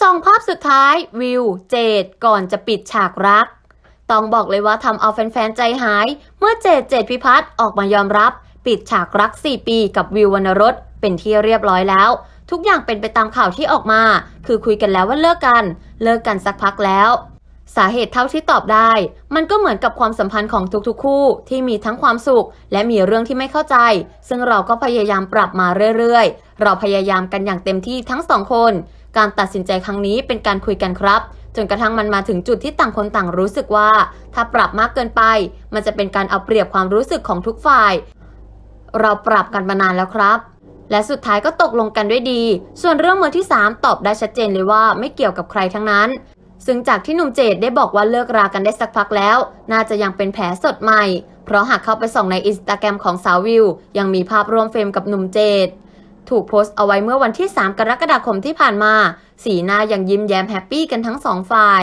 ส่องภาพสุดท้ายวิวเจดก่อนจะปิดฉากรัก ต้องบอกเลยว่าทำเอาแฟนๆ ใจหาย เมื่อเจดเจดพิพัฒน์ออกมายอมรับ ปิดฉากรัก 4 ปีกับวิววรรณรสเป็นที่เรียบร้อยแล้ว ทุกอย่างเป็นไปตามข่าวที่ออกมา คือคุยกันแล้วว่าเลิกกัน เลิกกันสักพักแล้ว สาเหตุเท่าที่ตอบได้ มันก็เหมือนกับความสัมพันธ์ของทุกๆ คู่ที่มีทั้งความสุข และมีเรื่องที่ไม่เข้าใจ ซึ่งเราก็พยายามปรับมาเรื่อยๆ เราพยายามกันอย่างเต็มที่ทั้งสองคน การตัดสินใจครั้งนี้เป็นการคุยกันครับ จนกระทั่งมันมาถึงจุดที่ต่างคนต่างรู้สึกว่า ถ้าปรับมากเกินไป มันจะเป็นการเอาเปรียบความรู้สึกของทุกฝ่าย เราปรับกันมานานแล้วครับและสุดท้ายก็ตกลงกันด้วยดี ส่วนเรื่องมือที่ 3 ตอบได้ชัดเจนเลยว่าไม่เกี่ยวกับใครทั้งนั้น ซึ่งจากที่หนุ่มเจดได้บอกว่าเลิกรากันได้สักพักแล้ว น่าจะยังเป็นแผลสดใหม่ เพราะหากเข้าไปส่องในอินสตาแกรมของสาววิว ยังมีภาพร่วมเฟรมกับหนุ่มเจด ถูกโพสต์เอาไว้เมื่อวันที่ 3 กรกฎาคมที่ผ่านมา สีหน้ายังยิ้มแย้มแฮปปี้กันทั้งสองฝ่าย